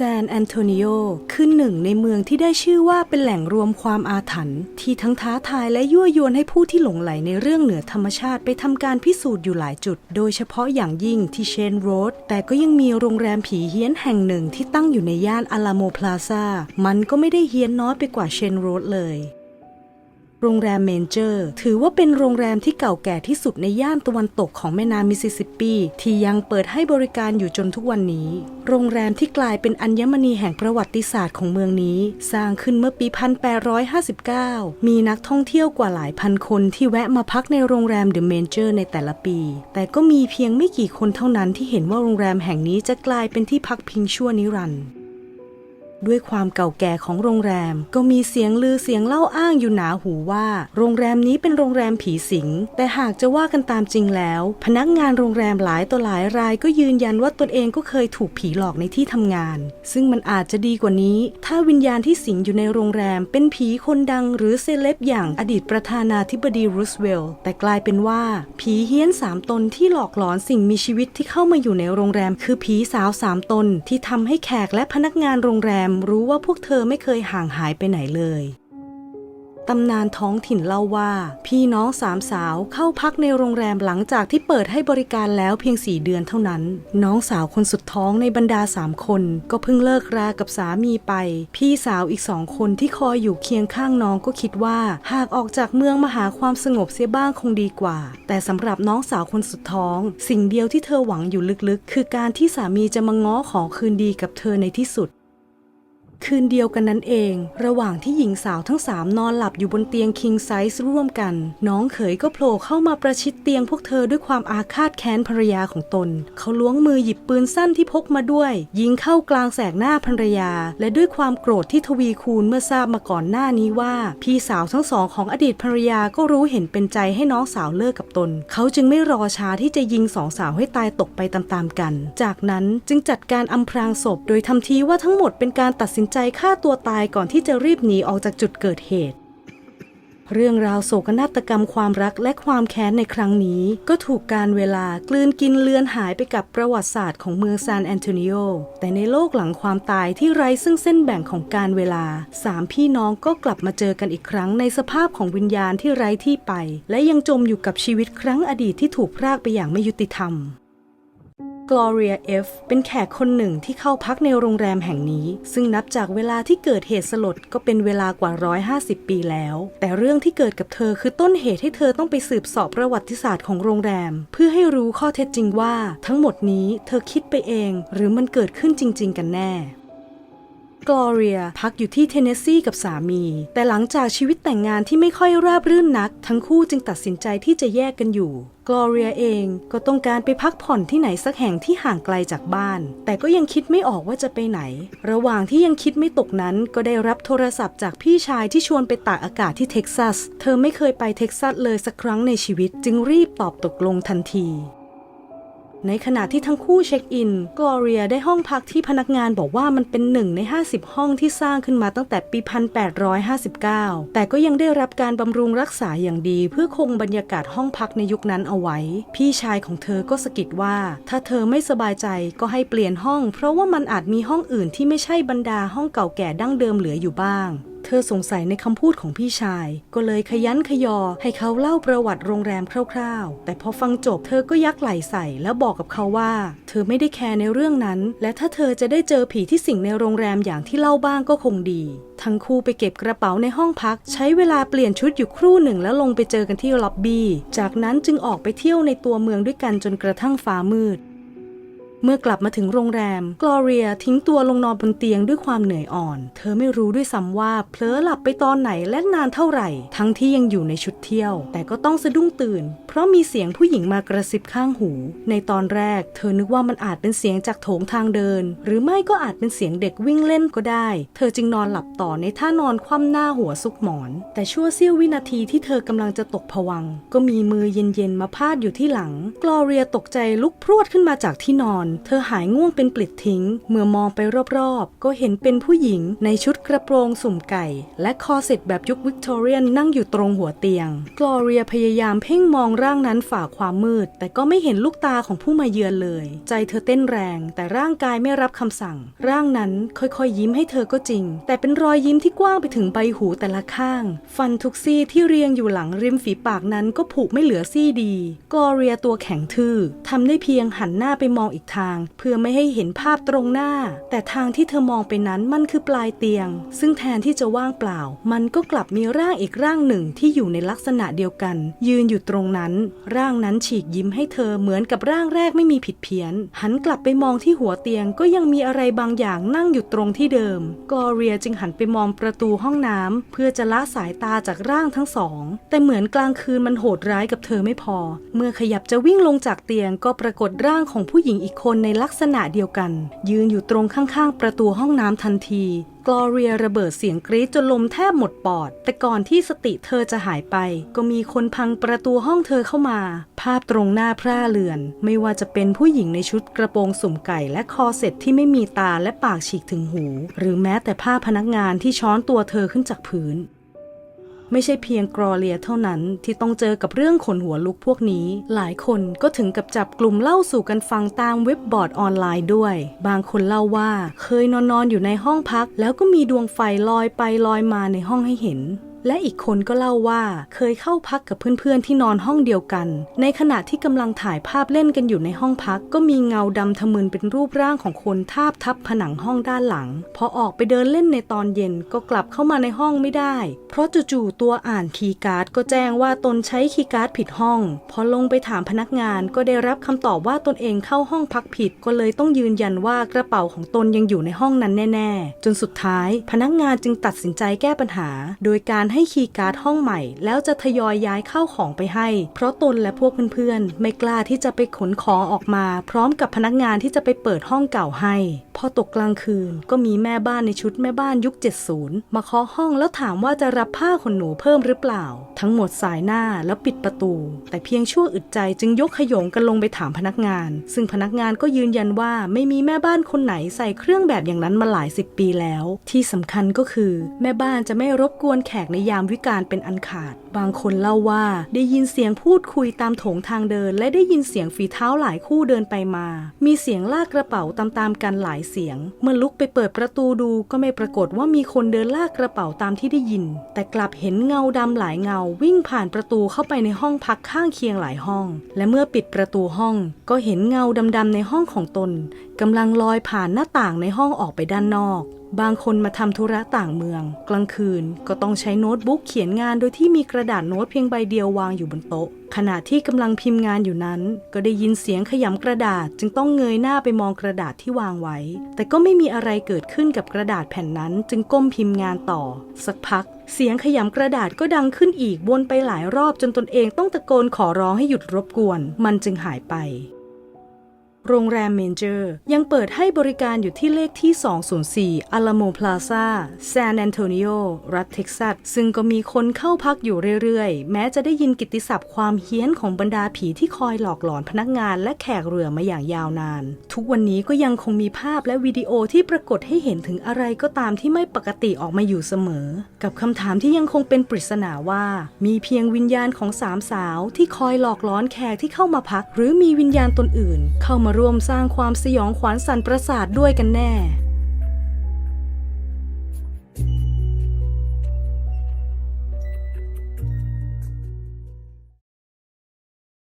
ซนแอนโทนิโอคือหนึ่งในเมืองที่ได้ชื่อว่าเป็นแหล่งรวมความอาถรรพ์ที่ทั้งท้าทายและยั่วยวนให้ผู้ที่หลงไหลในเรื่องเหนือธรรมชาติไปทำการพิสูจน์อยู่หลายจุด โดยเฉพาะอย่างยิ่งที่เชนโรดแต่ก็ยังมีโรงแรมผีเฮี้ยนแห่งหนึ่งที่ตั้งอยู่ในย่านอาลาโมพลาซามันก็ไม่ได้เฮี้ยนน้อยไปกว่าเชนโรดเลย โรงแรมเมนเจอร์ ถือว่าเป็นโรงแรมที่เก่าแก่ที่สุดในย่านตะวันตกของแม่น้ำมิสซิสซิปปี ที่ยังเปิดให้บริการอยู่จนทุกวันนี้ โรงแรมที่กลายเป็นอัญมณีแห่งประวัติศาสตร์ของเมืองนี้ สร้างขึ้นเมื่อปี 1859 มีนักท่องเที่ยวกว่าหลายพันคนที่แวะมาพักในโรงแรมเดอะเมนเจอร์ในแต่ละปี แต่ก็มีเพียงไม่กี่คนเท่านั้นที่เห็นว่าโรงแรมแห่งนี้จะกลายเป็นที่พักพิงชั่วนิรันดร์ ด้วยความเก่าแก่ของโรงแรม ก็มีเสียงลือเสียงเล่าอ้างอยู่หนาหูว่า โรงแรมนี้เป็นโรงแรมผีสิง แต่หากจะว่ากันตามจริงแล้ว พนักงานโรงแรมหลายต่อหลายรายก็ยืนยันว่าตนเองก็เคยถูกผีหลอกในที่ทำงาน ซึ่งมันอาจจะดีกว่านี้ ถ้าวิญญาณที่สิงอยู่ในโรงแรม เป็นผีคนดังหรือเซเลบอย่างอดีตประธานาธิบดีรูสเวลต์แต่กลายเป็นว่า ผีเฮี้ยนสามตนที่หลอกหลอนสิ่งมีชีวิตที่เข้ามาอยู่ในโรงแรม คือผีสาวสามตนที่ทำให้แขกและพนักงานโรงแรมรู้ว่าพวกเธอไม่เคยห่างหายไปไหนเลยตำนานท้องถิ่นเล่าว่า พี่น้องสามสาวเข้าพักในโรงแรมหลังจากที่เปิดให้บริการแล้วเพียงสี่เดือนเท่านั้น น้องสาวคนสุดท้องในบรรดาสามคน ก็เพิ่งเลิกรากับสามีไป พี่สาวอีกสองคนที่คอยอยู่เคียงข้างน้องก็คิดว่า หากออกจากเมืองมาหาความสงบเสียบ้างคงดีกว่า แต่สำหรับน้องสาวคนสุดท้อง สิ่งเดียวที่เธอหวังอยู่ลึกๆ คือการที่สามีจะมาง้อขอคืนดีกับเธอในที่สุด คืนเดียวกันนั้นเอง ระหว่างที่หญิงสาวทั้งสามนอนหลับอยู่บนเตียงคิงไซส์ร่วมกัน น้องเขยก็โผล่เข้ามาประชิดเตียงพวกเธอด้วยความอาฆาตแค้นภรรยาของตน เขาล้วงมือหยิบปืนสั้นที่พกมาด้วย ยิงเข้ากลางแสกหน้าภรรยา และด้วยความโกรธที่ทวีคูณเมื่อทราบมาก่อนหน้านี้ว่า พี่สาวทั้งสองของอดีตภรรยาก็รู้เห็นเป็นใจให้น้องสาวเลิกกับตน เขาจึงไม่รอช้าที่จะยิงสองสาวให้ตายตกไปตามๆกัน จากนั้นจึงจัดการอำพรางศพ โดยทำทีว่าทั้งหมดเป็นการตัดสินใจฆ่าตัวตายก่อนที่จะรีบหนีออกจากจุดเกิดเหตุ เรื่องราวโศกนาฏกรรมความรักและความแค้นในครั้งนี้ ก็ถูกการเวลากลืนกินเลือนหายไปกับประวัติศาสตร์ของเมืองซานแอนโทนิโอ แต่ในโลกหลังความตายที่ไร้ซึ่งเส้นแบ่งของการเวลาสามพี่น้องก็กลับมาเจอกันอีกครั้งในสภาพของวิญญาณที่ไร้ที่ไป และยังจมอยู่กับชีวิตครั้งอดีตที่ถูกพรากไปอย่างไม่ยุติธรรม กลอเรียเอฟเป็นแขกคนหนึ่งที่เข้าพักในโรงแรมแห่งนี้ ซึ่งนับจากเวลาที่เกิดเหตุสลดก็เป็นเวลากว่า 150 ปีแล้ว แต่เรื่องที่เกิดกับเธอคือต้นเหตุให้เธอต้องไปสืบสอบประวัติศาสตร์ของโรงแรม เพื่อให้รู้ข้อเท็จจริงว่า ทั้งหมดนี้เธอคิดไปเอง หรือมันเกิดขึ้นจริง ๆ กันแน่ กลอเรียพักอยู่ที่เทนเนสซีกับสามี แต่หลังจากชีวิตแต่งงานที่ไม่ค่อยราบรื่นนัก ทั้งคู่จึงตัดสินใจที่จะแยกกันอยู่กลอเรียเองก็ต้องการไปพักผ่อนที่ไหนสักแห่งที่ห่างไกลจากบ้าน แต่ก็ยังคิดไม่ออกว่าจะไปไหน ระหว่างที่ยังคิดไม่ตกนั้น ก็ได้รับโทรศัพท์จากพี่ชายที่ชวนไปตากอากาศที่เท็กซัส เธอไม่เคยไปเท็กซัสเลยสักครั้งในชีวิต จึงรีบตอบตกลงทันที ในขณะที่ทั้งคู่เช็คอินกลอเรียได้ห้องพักที่พนักงานบอกว่ามันเป็นหนึ่งใน 50 ห้องที่สร้างขึ้นมาตั้งแต่ปี 1859 แต่ก็ยังได้รับการบำรุงรักษาอย่างดีเพื่อคงบรรยากาศห้องพักในยุคนั้นเอาไว้ พี่ชายของเธอก็สะกิดว่า ถ้าเธอไม่สบายใจก็ให้เปลี่ยนห้อง เพราะว่ามันอาจมีห้องอื่นที่ไม่ใช่บรรดาห้องเก่าแก่ดั้งเดิมเหลืออยู่บ้าง ธอสงสัยในคำพูดของพี่ชาย ก็เลยขยันขยอให้เขาเล่าประวัติโรงแรมคร่าวๆ แต่พอฟังจบเธอก็ยักไหล่ใส่แล้วบอกกับเขาว่า เธอไม่ได้แคร์ในเรื่องนั้น และถ้าเธอจะได้เจอผีที่สิงในโรงแรมอย่างที่เล่าบ้างก็คงดี ทั้งคู่ไปเก็บกระเป๋าในห้องพัก ใช้เวลาเปลี่ยนชุดอยู่ครู่หนึ่งแล้วลงไปเจอกันที่ล็อบบี้ จากนั้นจึงออกไปเที่ยวในตัวเมืองด้วยกันจนกระทั่งฟ้ามืด เมื่อกลับมาถึงโรงแรม กลอเรียทิ้งตัวลงนอนบนเตียงด้วยความเหนื่อยอ่อน เธอไม่รู้ด้วยซ้ำว่าเผลอหลับไปตอนไหนและนานเท่าไหร่ ทั้งที่ยังอยู่ในชุดเที่ยว แต่ก็ต้องสะดุ้งตื่น เพราะมีเสียงผู้หญิงมากระซิบข้างหู ในตอนแรก เธอนึกว่ามันอาจเป็นเสียงจากโถงทางเดิน หรือไม่ก็อาจเป็นเสียงเด็กวิ่งเล่นก็ได้ เธอจึงนอนหลับต่อในท่านอนคว่ำหน้าหัวซุกหมอน แต่ชั่วเสี้ยววินาทีที่เธอกำลังจะตกผวังก็มีมือเย็นๆมาพาดอยู่ที่หลัง กลอเรียตกใจลุกพรวดขึ้นมาจากที่นอนเธอหายง่วงเป็นปลิดทิ้ง เมื่อมองไปรอบๆ ก็เห็นเป็นผู้หญิงในชุดกระโปรงสุ่มไก่ และคอเซ็ตแบบยุควิกตอเรียนนั่งอยู่ตรงหัวเตียง กลอเรียพยายามเพ่งมองร่างนั้นฝ่าความมืด แต่ก็ไม่เห็นลูกตาของผู้มาเยือนเลย ใจเธอเต้นแรง แต่ร่างกายไม่รับคำสั่ง ร่างนั้นค่อยๆ ยิ้มให้เธอก็จริง แต่เป็นรอยยิ้มที่กว้างไปถึงใบหูแต่ละข้าง ฟันทุกซี่ที่เรียงอยู่หลังริมฝีปากนั้นก็ผุไม่เหลือซี่ดี กลอเรียตัวแข็งทื่อทำได้เพียงหันหน้าไปมองอีกทางเพื่อไม่ให้เห็นภาพตรงหน้า แต่ทางที่เธอมองไปนั้นมันคือปลายเตียง ซึ่งแทนที่จะว่างเปล่า มันก็กลับมีร่างอีกร่างหนึ่งที่อยู่ในลักษณะเดียวกัน ยืนอยู่ตรงนั้น ร่างนั้นฉีกยิ้มให้เธอเหมือนกับร่างแรกไม่มีผิดเพี้ยน หันกลับไปมองที่หัวเตียงก็ยังมีอะไรบางอย่างนั่งอยู่ตรงที่เดิมกลอเรียจึงหันไปมองประตูห้องน้ำเพื่อจะละสายตาจากร่างทั้งสอง แต่เหมือนกลางคืนมันโหดร้ายกับเธอไม่พอ เมื่อขยับจะวิ่งลงจากเตียงก็ปรากฏร่างของผู้หญิงอีกคนคนในลักษณะเดียวกัน ยืนอยู่ตรงข้างๆ ประตูห้องน้ำทันทีกลอเรียระเบิดเสียงกรี๊ดจนลมแทบหมดปอด แต่ก่อนที่สติเธอจะหายไป ก็มีคนพังประตูห้องเธอเข้ามา ภาพตรงหน้าพร่าเลือน ไม่ว่าจะเป็นผู้หญิงในชุดกระโปรงสุ่มไก่และคอเซ็ตที่ไม่มีตาและปากฉีกถึงหู หรือแม้แต่ภาพพนักงานที่ช้อนตัวเธอขึ้นจากพื้น ไม่ใช่เพียงกรอเลียเท่านั้นที่ต้องเจอกับเรื่องขนหัวลุกพวกนี้ หลายคนก็ถึงกับจับกลุ่มเล่าสู่กันฟังตามเว็บบอร์ดออนไลน์ด้วย บางคนเล่าว่าเคยนอนนอนอยู่ในห้องพัก แล้วก็มีดวงไฟลอยไปลอยมาในห้องให้เห็น และอีกคนก็เล่าว่าเคยเข้าพักกับเพื่อนๆที่นอนห้องเดียวกัน ในขณะที่กำลังถ่ายภาพเล่นกันอยู่ในห้องพัก ก็มีเงาดำทะมึนเป็นรูปร่างของคนทาบทับผนังห้องด้านหลัง พอออกไปเดินเล่นในตอนเย็นก็กลับเข้ามาในห้องไม่ได้ เพราะจู่ๆตัวอ่านคีย์การ์ดก็แจ้งว่าตนใช้คีย์การ์ดผิดห้อง พอลงไปถามพนักงานก็ได้รับคำตอบว่าตนเองเข้าห้องพักผิด ก็เลยต้องยืนยันว่ากระเป๋าของตนยังอยู่ในห้องนั้นแน่ ๆ จนสุดท้าย พนักงานจึงตัดสินใจแก้ปัญหา โดยการให้คีย์การ์ดห้องใหม่ แล้วจะทยอยย้ายเข้าของไปให้ เพราะตนและพวกเพื่อนๆ ไม่กล้าที่จะไปขนของออกมา พร้อมกับพนักงานที่จะไปเปิดห้องเก่าให้ พอตกกลางคืน ก็มีแม่บ้านในชุดแม่บ้านยุค 70 มาเคาะห้องแล้วถามว่าจะรับผ้าขนหนูเพิ่มหรือเปล่า ทั้งหมดสายหน้าแล้วปิดประตู แต่เพียงชั่วอึดใจจึงยกขยงกันลงไปถามพนักงาน ซึ่งพนักงานก็ยืนยันว่าไม่มีแม่บ้านคนไหนใส่เครื่องแบบอย่างนั้นมาหลายสิบปีแล้ว ที่สำคัญก็คือ แม่บ้านจะไม่รบกวนแขกในยามวิกาลเป็นอันขาด บางคนเล่าว่าได้ยินเสียงพูดคุยตามโถงทางเดิน และได้ยินเสียงฝีเท้าหลายคู่เดินไปมา มีเสียงลากกระเป๋าตามๆกันหลายเสียง เมื่อลุกไปเปิดประตูดูก็ไม่ปรากฏว่ามีคนเดินลากกระเป๋าตามที่ได้ยิน แต่กลับเห็นเงาดำหลายเงาวิ่งผ่านประตูเข้าไปในห้องพักข้างเคียงหลายห้อง และเมื่อปิดประตูห้อง ก็เห็นเงาดำๆในห้องของตนกำลังลอยผ่านหน้าต่างในห้องออกไปด้านนอก บางคนมาทำธุระต่างเมือง กลางคืนก็ต้องใช้โน้ตบุ๊กเขียนงานโดยที่มีกระดาษโน้ตเพียงใบเดียววางอยู่บนโต๊ะ ขณะที่กำลังพิมพ์งานอยู่นั้น ก็ได้ยินเสียงขยำกระดาษจึงต้องเงยหน้าไปมองกระดาษที่วางไว้ แต่ก็ไม่มีอะไรเกิดขึ้นกับกระดาษแผ่นนั้น จึงก้มพิมพ์งานต่อ สักพัก เสียงขยำกระดาษก็ดังขึ้นอีกวนไปหลายรอบจนตนเองต้องตะโกนขอร้องให้หยุดรบกวน มันจึงหายไป โรงแรมเมนเจอร์ ยังเปิดให้บริการอยู่ที่เลขที่ 204 a l a m o Plaza ซานแอนโทนิโอรัฐเท็กซัส ซึ่งก็มีคนเข้าพักอยู่เรื่อยๆ แม้จะได้ยินกิตติศัพท์ความเฮี้ยนของบรรดาผีที่คอยหลอกหลอนพนักงานและแขกเรือมาอย่างยาวนาน ทุกวันนี้ก็ยังคงมีภาพและวิดีโอที่ปรากฏให้เห็นถึงอะไรก็ตามที่ไม่ปกติออกมาอยู่เสมอ กับคำถามที่ยังคงเป็นปริศนาว่า มีเพียงวิญญาณของสามสาวที่คอยหลอกหลอนแขกที่เข้ามาพัก หรือมีวิญญาณตนอื่น เข้ามามาร่วมสร้างความสยองขวัญสันประสาทด้วยกันแน่